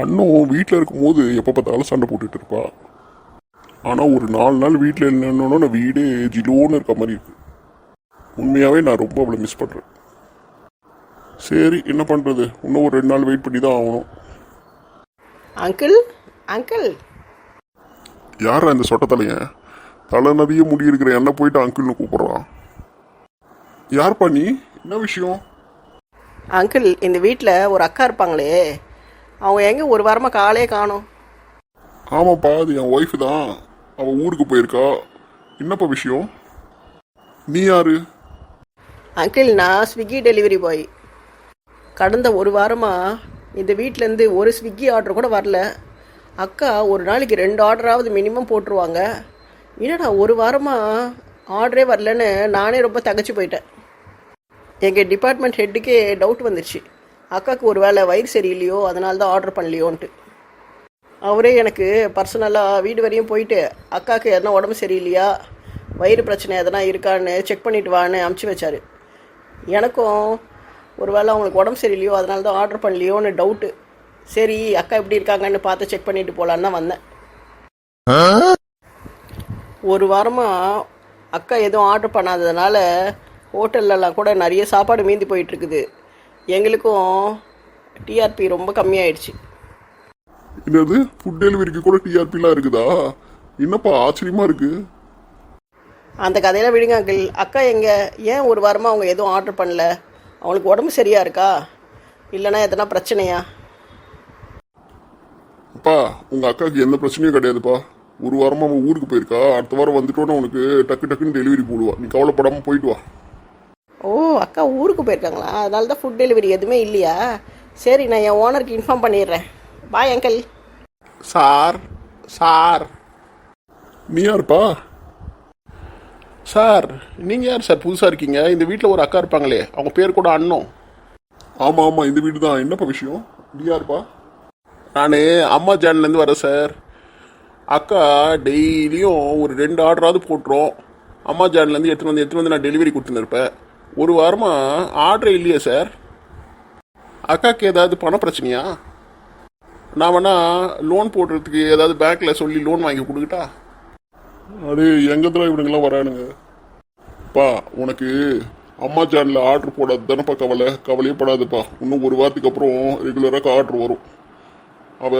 அண்ணன் வீட்டில் இருக்கும்போது எப்போ பார்த்தாலும் சண்டை போட்டுட்டு இருப்பா. ஆனால் ஒரு நாலு நாள் வீட்டில் இல்லைன்னு வீடே ஜிலோன்னு இருக்க மாதிரி இருக்கு. உண்மையாகவே நான் ரொம்ப அவளை மிஸ் பண்ணுறேன் சரி என்ன பண்ணுறது இன்னும் ஒரு ரெண்டு நாள் வெயிட் பண்ணி தான் ஆகணும். அங்கிள்? அங்கிள்? யாரா இந்த சொட்ட தலையன் தலை நிறைய முடி இருக்கிற என்ன போயிட்டு அங்கிள்னு கூப்பிடுறான். யார்ப்பா நீ? என்ன விஷயம்? அங்கிள் இந்த வீட்டில் ஒரு அக்கா இருப்பாங்களே. அவங்க எங்கே ஒரு வாரமாக காலே காணோம். ஆமாப்பா அது என் ஒய்ஃபு தான். அவள் ஊருக்கு போயிருக்கா. என்னப்பா விஷயம்? நீ யாரு? அங்கிள் நான் ஸ்விக்கி டெலிவரி பாய். கடந்த ஒரு வாரமாக இந்த வீட்டிலேருந்து ஒரு ஸ்விக்கி ஆர்டர் கூட வரல. அக்கா ஒரு நாளைக்கு ரெண்டு ஆர்டராவது மினிமம் போட்டுருவாங்க. என்னடா ஒரு வாரமாக ஆர்டரே வரலன்னு நானே ரொம்ப தகச்சு போயிட்டேன். எங்கள் டிபார்ட்மெண்ட் ஹெட்டுக்கே டவுட் வந்துருச்சு. அக்காவுக்கு ஒரு வேளை வயிறு சரியில்லையோ அதனால தான் ஆர்டர் பண்ணலையோன்ட்டு. அவரே எனக்கு பர்சனலாக வீடு வரையும் போயிட்டு அக்காவுக்கு எதனா உடம்பு சரியில்லையா? வயிறு பிரச்சனை எதனா இருக்கான்னு செக் பண்ணிட்டு வான்னு அமுச்சு வச்சாரு. எனக்கும் ஒரு வேளை அவங்களுக்கு உடம்பு சரியில்லையோ அதனால தான் ஆர்டர் பண்ணலையோன்னு டவுட்டு சரி அக்கா எப்படி இருக்காங்கன்னு பார்த்து செக் பண்ணிட்டு போகலான்னு தான் வந்தேன். ஒரு வாரமாக அக்கா எதுவும் ஆர்டர் பண்ணாததுனால ஹோட்டல்லலாம் கூட நிறைய சாப்பாடு மீந்தி போயிட்டுருக்குது எங்களுக்கும் டிஆர்பி ரொம்ப கம்மியாயிடுச்சு. என்னது? ஃபுட் டெலிவரிக்கு கூட டிஆர்பிலாம் இருக்குதா? என்னப்பா ஆச்சரியமா இருக்கு. அந்த கதையெல்லாம் விடுங்க அங்கிள் அக்கா எங்க ஏன் ஒரு வாரமாக அவங்க எதுவும் ஆர்டர் பண்ணல? அவங்களுக்கு உடம்பு சரியா இருக்கா? இல்லைன்னா எதனா பிரச்சனையா? அப்பா உங்க அக்காவுக்கு எந்த பிரச்சனையும் கிடையாதுப்பா. ஒரு வாரமா அவன் ஊருக்கு போயிருக்கா. அடுத்த வாரம் வந்துட்டோன்னு உனக்கு டக்கு டக்குன்னு டெலிவரி போடுவா. நீ கவலைப்படாம போயிட்டு வா. அக்கா ஊருக்கு போயிருக்காங்களா? அதனால தான் ஃபுட் டெலிவரி எதுவுமே இல்லையா? சரி நான் என் ஓனருக்கு இன்ஃபார்ம் பண்ணிடுறேன். Bye uncle sir sir. நீ யாருப்பா? சார் நீங்கள் யார் சார்? புதுசாக இருக்கீங்க. இந்த வீட்டில் ஒரு அக்கா இருப்பாங்களே. அவங்க பேர் கூட அண்ணன் ஆமாம் ஆமாம் இந்த வீடு தான். என்னப்பா விஷயம்? நீ யாருப்பா? நான் அம்மா ஜான்லேருந்து வரேன் சார். அக்கா டெய்லியும் ஒரு ரெண்டு ஆர்டராவது போட்டுரும். அம்மா ஜான்லேருந்து எடுத்துகிட்டு வந்து எடுத்துகிட்டு வந்து நான் டெலிவரி கொடுத்துருப்பேன் ஒரு வாரமாக ஆர்டரே இல்லையே சார் அக்காவுக்கு ஏதாவது பண பிரச்சனையா? நான் வேணா லோன் போடுறதுக்கு ஏதாவது பேங்க்கில் சொல்லி லோன் வாங்கி கொடுக்கட்டா? அது எங்கத்துல இவனுங்கெல்லாம் வரானுங்க? பா உனக்கு அம்மா சேனல்ல ஆர்டர் போடாது தானப்பா கவலை. கவலையே படாதுப்பா இன்னும் ஒரு வாரத்துக்கு அப்புறம் ரெகுலராக ஆர்டர் வரும். அவ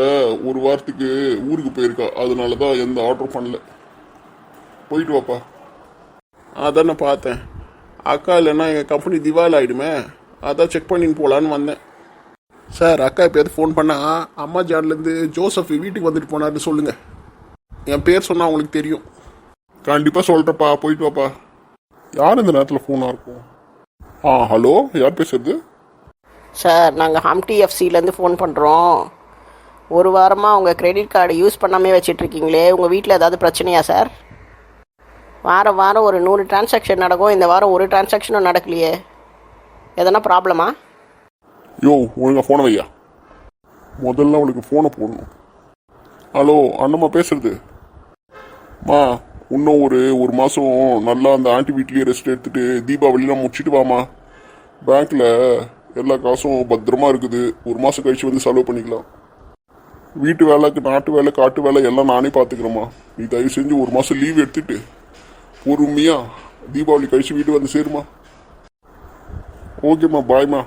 ஒரு வாரத்துக்கு ஊருக்கு போயிருக்கா. அதனால தான் எந்த ஆர்டரும் பண்ணல. போயிட்டு வாப்பா. அதான் பார்த்தேன். அக்கா இல்லைன்னா எங்கள் கம்பெனி திவால் ஆகிடுமே அதான் செக் பண்ணின்னு போகலான்னு வந்தேன். சார் அக்கா எப்போயாவது ஃபோன் பண்ணால் அம்மா ஜான்லேருந்து ஜோசப் வீட்டுக்கு வந்துட்டு போனார்னு சொல்லுங்கள் என் பேர் சொன்னால் அவங்களுக்கு தெரியும். கண்டிப்பாக சொல்கிறப்பா போயிட்டு வாப்பா. யார் இந்த நேரத்தில் ஃபோனாக இருக்கும் ஆ ஹலோ யார் பேசுறது? சார் நாங்கள் ஹம்டி எஃப்சிலேருந்து ஃபோன் பண்ணுறோம் ஒரு வாரமாக உங்கள் கிரெடிட் கார்டு யூஸ் பண்ணாமே வச்சிட்ருக்கீங்களே உங்கள் வீட்டில் ஏதாவது பிரச்சனையா சார் வாரம் வாரம் ஒரு நூறு டிரான்சாக்ஷன் நடக்கும். இந்த வாரம் ஒரு டிரான்சாக்ஷனும் நடக்கலையே. எதனா ப்ராப்ளமா யோ ஒழுங்கா ஃபோனை வையா முதல்ல அவளுக்கு ஃபோனை போடணும். ஹலோ அண்ணம்மா பேசுறது. மா இன்னும் ஒரு ஒரு மாதம் நல்லா அந்த ஆண்டி வீட்லேயே ரெஸ்ட் எடுத்துட்டு தீபாவளிலாம் முடிச்சுட்டு வாமா. பேங்க்கில் எல்லா காசும் பத்திரமா இருக்குது. ஒரு மாதம் கழிச்சு வந்து செலவு பண்ணிக்கலாம். வீட்டு வேலைக்கு நாட்டு வேலை காட்டு வேலை எல்லாம் நானே பார்த்துக்கிறேம்மா. நீ தயவு செஞ்சு ஒரு மாதம் லீவ் எடுத்துட்டு பொறுமையாக தீபாவளி கழிச்சு வீட்டு வந்து சேருமா. ஓகேம்மா பாய்மா